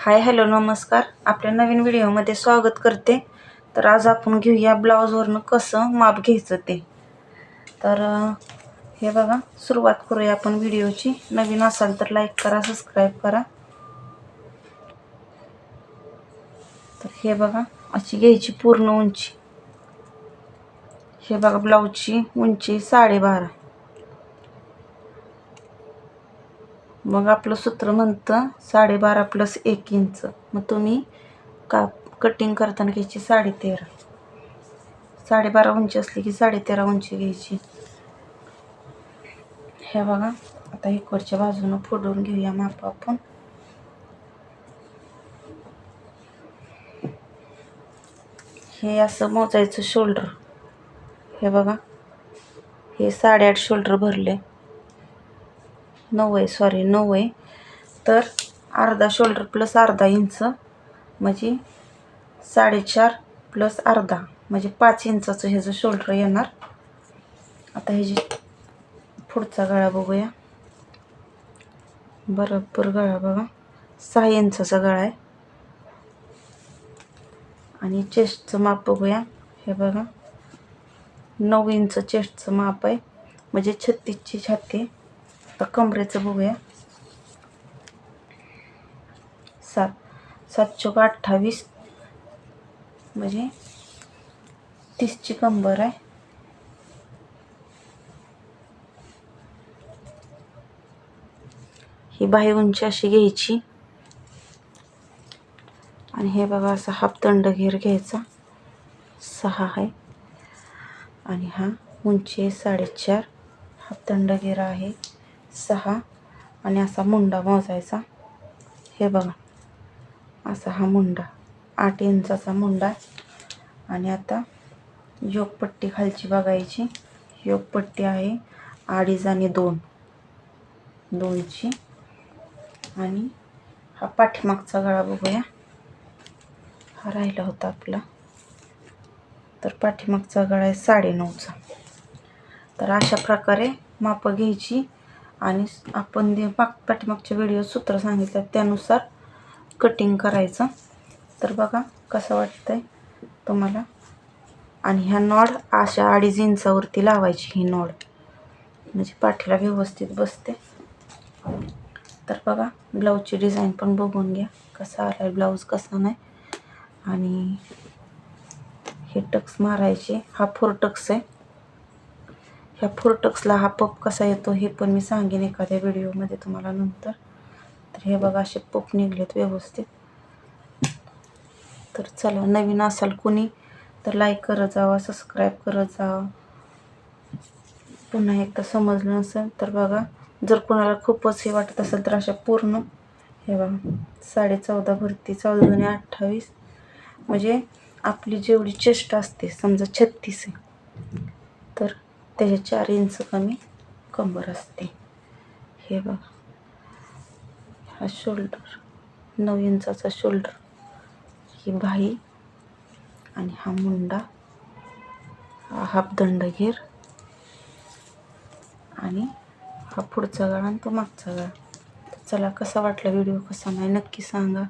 Hi hello नमस्कार. आपल्या नवीन व्हिडिओमध्ये स्वागत करते. तर आज आपण घेऊया ब्लाऊजवरनं कसं माप घ्यायचं ते. तर हे बघा सुरुवात करूया आपण व्हिडिओची. नवीन असाल तर लाईक करा सबस्क्राईब करा. तर हे बघा अशी घ्यायची पूर्ण उंची. हे बघा ब्लाऊजची उंची साडेबारा. मग आपलं सूत्र म्हणतं साडेबारा प्लस एक इंच. मग तुम्ही का कटिंग करताना घ्यायची साडेतेरा. साडेबारा उंची असली की साडेतेरा उंची घ्यायची. हे बघा आता इकडच्या बाजूनं फोडून घेऊया माप आपण. हे असं मोजायचं शोल्डर हे बघा हे साडेआठ शोल्डर भरले. नऊ आहे सॉरी नऊ आहे तर अर्धा शोल्डर प्लस अर्धा इंच म्हणजे साडेचार प्लस अर्धा म्हणजे पाच इंचाचं ह्याचं शोल्डर येणार. आता ह्याची पुढचा गळा बघूया. बरोबर गळा बघा. सहा इंचाचा गळा आहे. आणि चेस्टचं माप बघूया. हे बघा. नऊ इंच चेस्टचं माप आहे. म्हणजे छत्तीसची छाती. आता कमरेचं बघूया सात सात चौक अठ्ठावीस. म्हणजे तीसची कंबर आहे. ही बाही उंची अशी घ्यायची. आणि हे बघा असा हाफ दंड घेर घ्यायचा. सहा आहे. आणि हा उंची आहे साडेचार. हाफ दंड घेरा आहे. सहा आणि असा मुंडा मोजायचा. हे बघा असा हा मुंडा आठ इंचाचा मुंडा आणि आता योगपट्टी खालची बघायची. योगपट्टी आहे अडीच आणि दोन दोनची. आणि हा पाठीमागचा गळा बघूया. हा राहिला होता आपला. तर पाठीमागचा गळा आहे साडेनऊचा. तर अशा प्रकारे मापं घ्यायची. आणि आपण जे पाक पाठीमागच्या व्हिडिओ सूत्र सांगितलं त्यानुसार कटिंग करायचं. तर बघा कसं वाटतंय तुम्हाला. आणि ह्या नॉड अशा अडीच इंचावरती लावायची ही नॉड. म्हणजे पाठीला व्यवस्थित बसते. तर बघा ब्लाऊजची डिझाईन पण बघून घ्या कसा आला आहे ब्लाऊज कसा नाही. आणि हे टक्स मारायचे. हा फोर टक्स आहे. ह्या फोरटक्सला हा पप कसा येतो हे पण मी सांगेन एखाद्या व्हिडिओमध्ये तुम्हाला नंतर. तर हे बघा असे पप निघलेत व्यवस्थित. तर चला नवीन असाल कुणी तर लाईक करत जावा सबस्क्राईब करत जावा. पुन्हा एकदा समजलं नसेल तर बघा जर कोणाला खूपच हे वाटत असेल तर अशा पूर्ण हे बघा साडे चौदा भरती चौदा दोन्ही अठ्ठावीस. म्हणजे आपली जेवढी चेष्ट असते समजा छत्तीस आहे त्याच्या चार इंच कमी कंबर असते. हे बघा. हा शोल्डर नऊ इंचाचा शोल्डर ही बाही आणि हा मुंडा. हा हाफ घेर आणि हा पुढचा गाळा आणि तो मागचा गाळा. चला कसा वाटला व्हिडिओ कसा नाही? नक्की सांगा.